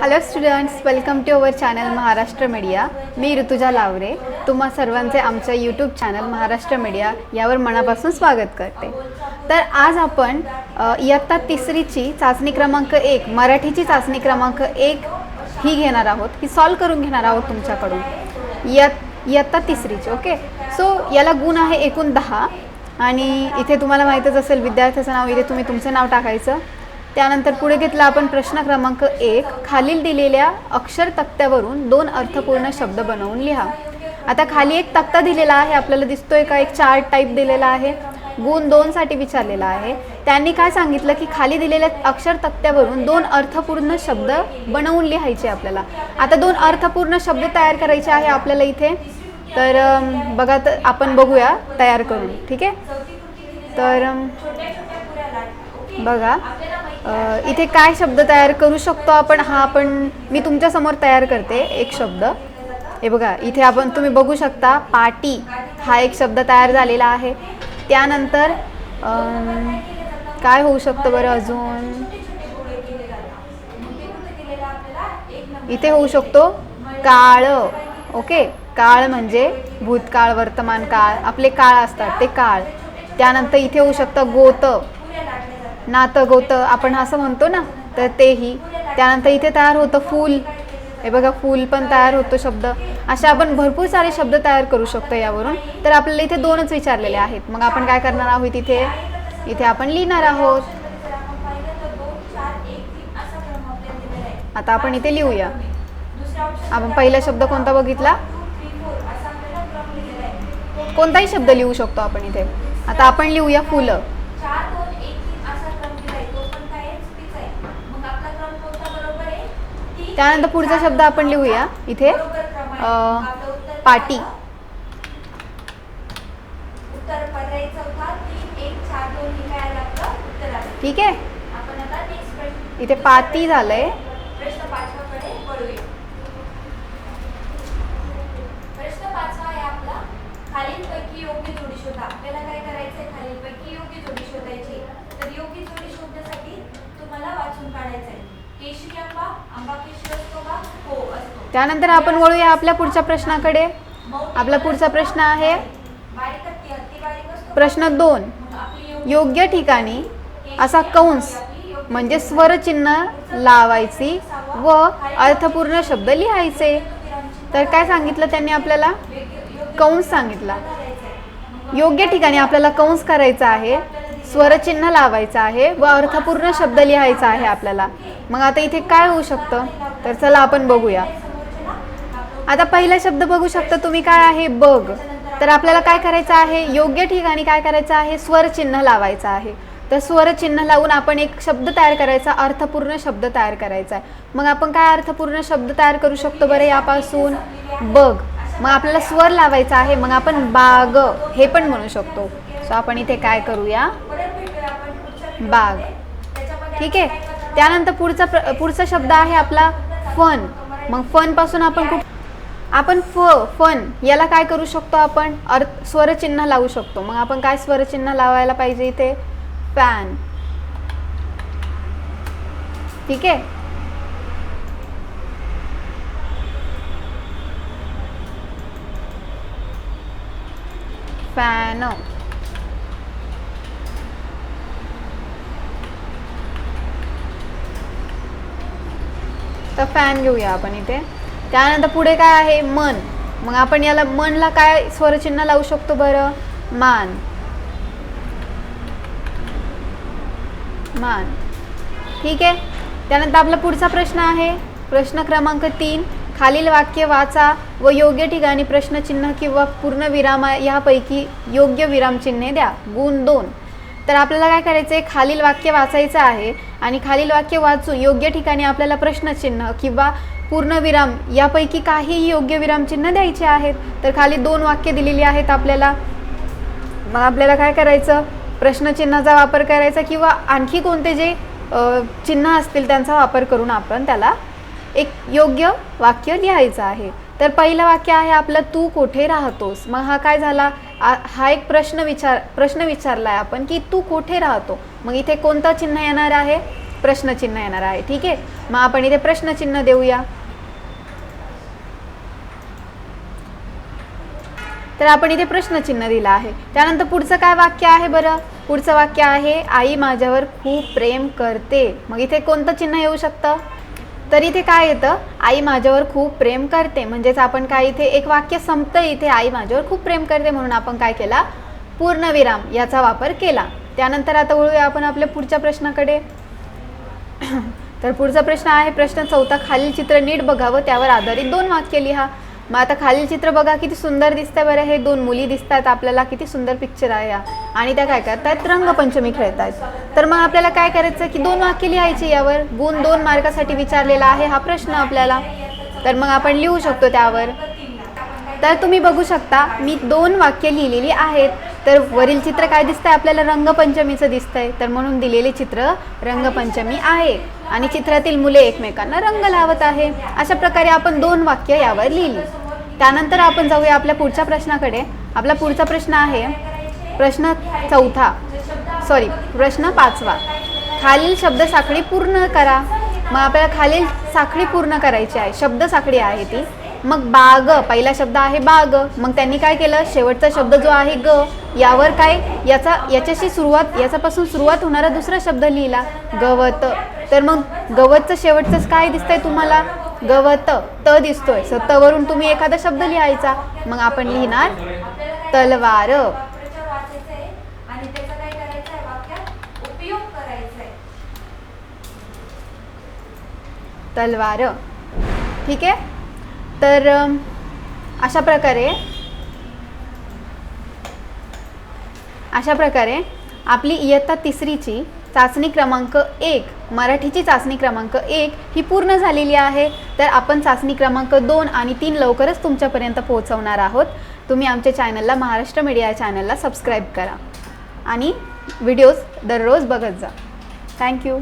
Hello students welcome to our channel Maharashtra media मी ऋतुजा लावरे. तुम्हा सर्वांचे आमच्या यूट्यूब चॅनल महाराष्ट्र मीडिया यावर मनापासून स्वागत करते. तर आज आपण इयत्ता तिसरीची चाचणी क्रमांक एक मराठीची चाचणी क्रमांक एक ही घेणार आहोत. ही सॉल्व करून घेणार आहोत तुमच्याकडून. इयत इयत्ता तिसरीची ओके सो याला गुण आहे एकूण दहा. आणि इथे तुम्हाला माहीतच असेल विद्यार्थ्याचं नाव इथे तुम्ही तुमचं नाव टाकायचं. त्यानंतर पुढे घेतला आपण प्रश्न क्रमांक एक. खालील दिलेल्या अक्षर तक्त्यावरून दोन अर्थपूर्ण शब्द बनवून लिहा. आता खाली एक तक्ता दिलेला आहे आपल्याला दिसतोय का? एक चार्ट टाईप दिलेला आहे. गुण दोनसाठी विचारलेला आहे. त्यांनी काय सांगितलं की खाली दिलेल्या अक्षर तक्त्यावरून दोन अर्थपूर्ण शब्द बनवून लिहायचे आपल्याला. आता दोन अर्थपूर्ण शब्द तयार करायचे आहे आपल्याला इथे. तर बघा तर आपण बघूया तयार करून. ठीक आहे? तर बघा. इथे काय शब्द तयार करू शकतो आपण हा आपण मी तुमच्यासमोर तयार करते एक शब्द. हे बघा इथे आपण तुम्ही बघू शकता पाटी हा एक शब्द तयार झालेला आहे. त्यानंतर काय होऊ शकतं बरं अजून? इथे होऊ शकतो काळ ओके. काळ म्हणजे भूतकाळ वर्तमान काळ आपले काळ असतात ते काळ. त्यानंतर इथे होऊ शकतं गोत. नातं गोतं आपण असं म्हणतो ना तर तेही. त्यानंतर इथे तयार होतं फूल. हे बघा फूल पण तयार होतो शब्द. असे आपण भरपूर सारे शब्द तयार करू शकतो यावरून. तर आपल्याला इथे दोनच विचारलेले आहेत. मग आपण काय करणार आहोत इथे? इथे आपण लिहिणार आहोत. आता आपण इथे लिहूया. आपण पहिला शब्द कोणता बघितला? कोणताही शब्द लिहू शकतो आपण इथे. आता आपण लिहूया फुलं चार दोन एक तीन असा क्रम दिलाय तो पण काय आहे? चुकीचा आहे मग आपला क्रम कोणता बरोबर आहे तीन त्यानंतर पुढचा शब्द आपण लिहूया. इथे पाटी. ठीक आहे. इथे पाती झालंय. प्रश्न पाचवाकडे वळूया. प्रश्न पाचवा आहे आपला खालीलपैकी योग्य जोडी शोधा. आपल्याला काय करायचंय? खालीलपैकी योग्य जोडी शोधायची तर योग्य जोडी शोधण्यासाठी तुम्हाला वाचून काढायचंय. केशरी आंबा आंबा केशरी त्यानंतर आपण वळूया आपल्या पुढच्या प्रश्नाकडे. आपला पुढचा प्रश्न आहे प्रश्न दोन योग्य योग्य ठिकाणी असा कंस म्हणजे स्वरचिन्ह लावायची व अर्थपूर्ण शब्द लिहायचे. तर काय सांगितलं त्यांनी आपल्याला? कंस सांगितला. योग्य ठिकाणी आपल्याला कंस करायचा आहे स्वरचिन्ह लावायचं आहे व अर्थपूर्ण शब्द लिहायचा आहे आपल्याला. मग आता इथे काय होऊ शकतं? तर चला आपण बघूया. आता पहिला शब्द बघू शकता तुम्ही काय आहे बघ. तर आपल्याला काय करायचं आहे? योग्य ठिकाणी काय करायचं आहे? स्वरचिन्ह लावायचं आहे. तर स्वरचिन्ह लावून आपण एक शब्द तयार करायचा अर्थपूर्ण शब्द तयार करायचा आहे. मग आपण काय अर्थपूर्ण शब्द तयार करू शकतो बरं यापासून? बघ. मग आपल्याला स्वर लावायचा आहे. मग आपण बाग हे पण म्हणू शकतो. सो आपण इथे काय करूया? बाग. ठीक आहे? त्यानंतर पुढचा प्र पुढचा शब्द आहे आपला फन. मग फनपासून आपण खूप आपण फ फन याला काय करू शकतो आपण? अर्थ स्वरचिन्ह लावू शकतो. मग आपण काय स्वरचिन्ह लावायला पाहिजे इथे? फॅन. ठीक आहे? फॅन. तर फॅन घेऊया आपण इथे. त्यानंतर पुढे काय आहे? मन. मग आपण याला मनला काय स्वरचिन्ह लावू शकतो बरं? मान. मान. ठीक आहे? त्यानंतर आपला पुढचा प्रश्न आहे. प्रश्न क्रमांक तीन. खालील वाक्य वाचा व योग्य ठिकाणी प्रश्नचिन्ह किंवा पूर्णविराम यापैकी योग्य विरामचिन्हे द्या. गुण दोन. तर आपल्याला काय करायचं आहे खालील वाक्य वाचायचं आहे आणि खालील वाक्य वाचून योग्य ठिकाणी आपल्याला प्रश्नचिन्ह किंवा पूर्णविराम यापैकी काहीही योग्य विरामचिन्ह द्यायचे आहेत तर खाली दोन वाक्य दिलेली आहेत आपल्याला. मग आपल्याला काय करायचं? प्रश्नचिन्हाचा वापर करायचा किंवा आणखी कोणते जे चिन्ह असतील त्यांचा वापर करून आपण त्याला एक योग्य वाक्य लिहायचं आहे. तर पहिलं वाक्य आहे आपलं तू कोठे राहतोस? मग हा काय झाला? हा एक प्रश्न विचार प्रश्न विचारला आहे आपण की तू कोठे राहतो? मग इथे कोणतं चिन्ह येणार आहे? प्रश्नचिन्ह येणार आहे. ठीक आहे? मग आपण इथे प्रश्नचिन्ह देऊया. तर आपण इथे प्रश्नचिन्ह दिलं आहे. त्यानंतर पुढचं काय वाक्य आहे बरं? पुढचं वाक्य आहे आई माझ्यावर खूप प्रेम करते. मग इथे कोणतं चिन्ह येऊ शकतं? तर इथे काय येतं? आई माझ्यावर खूप प्रेम करते. म्हणजेच आपण काय इथे एक वाक्य संपतं इथे आई माझ्यावर खूप प्रेम करते म्हणून आपण काय केला? पूर्णविराम याचा वापर केला. त्यानंतर आता वळूया आपण आपल्या पुढच्या प्रश्नाकडे. तर पुढचा प्रश्न आहे प्रश्न चौथा खालील चित्र नीट बघावं त्यावर आधारित दोन वाक्य लिहा. मग आता खालील चित्र बघा किती सुंदर दिसतंय बरं. हे दोन मुली दिसत आहेत आपल्याला. किती सुंदर पिक्चर आहे या. आणि त्या काय करतात? रंगपंचमी खेळत आहेत तर मग आपल्याला काय करायचं की दोन वाक्य लिहायची यावर. गुण दोन मार्कासाठी विचारलेला आहे हा प्रश्न आपल्याला. तर मग आपण लिहू शकतो त्यावर. तर तुम्ही बघू शकता मी दोन वाक्य लिहिलेली आहेत. तर वरील चित्र काय दिसतंय? आपल्याला रंगपंचमीचं दिसतंय. तर म्हणून दिलेले चित्र रंगपंचमी आहे. आणि चित्रातील मुले एकमेकांना रंग लावत आहे. अशा प्रकारे आपण दोन वाक्य यावर लिहिली. त्यानंतर आपण जाऊया आपल्या पुढच्या प्रश्नाकडे. आपला पुढचा प्रश्न आहे प्रश्न चौथा. सॉरी प्रश्न पाचवा. खालील शब्द साखळी पूर्ण करा. मग आपल्याला खालील साखळी पूर्ण करायची आहे. शब्द साखळी आहे ती. मग बाग पहिला शब्द आहे बाग. मग त्यांनी काय केलं? शेवटचा शब्द जो आहे ग. यावर काय? याचा याच्याशी सुरुवात याच्यापासून सुरुवात होणारा दुसरा शब्द लिहिला. गवत. तर मग गवतचं शेवटचं काय दिसतंय तुम्हाला? गवत त दिसतोय. सो वरून तुम्ही एखादा शब्द लिहायचा. मग आपण लिहिणार तलवार. तलवार. ठीक आहे? तर अशा प्रकारे अशा प्रकारे आपली इयत्ता तिसरीची चाचणी क्रमांक एक मराठीची चाचणी क्रमांक एक ही पूर्ण झालेली आहे. तर आपण चाचणी क्रमांक दोन आणि तीन लवकरच तुमच्यापर्यंत पोहोचवणार आहोत. तुम्ही आमच्या चॅनलला महाराष्ट्र मीडिया चॅनलला सबस्क्राईब करा. आणि व्हिडिओज दररोज बघत जा. थँक्यू.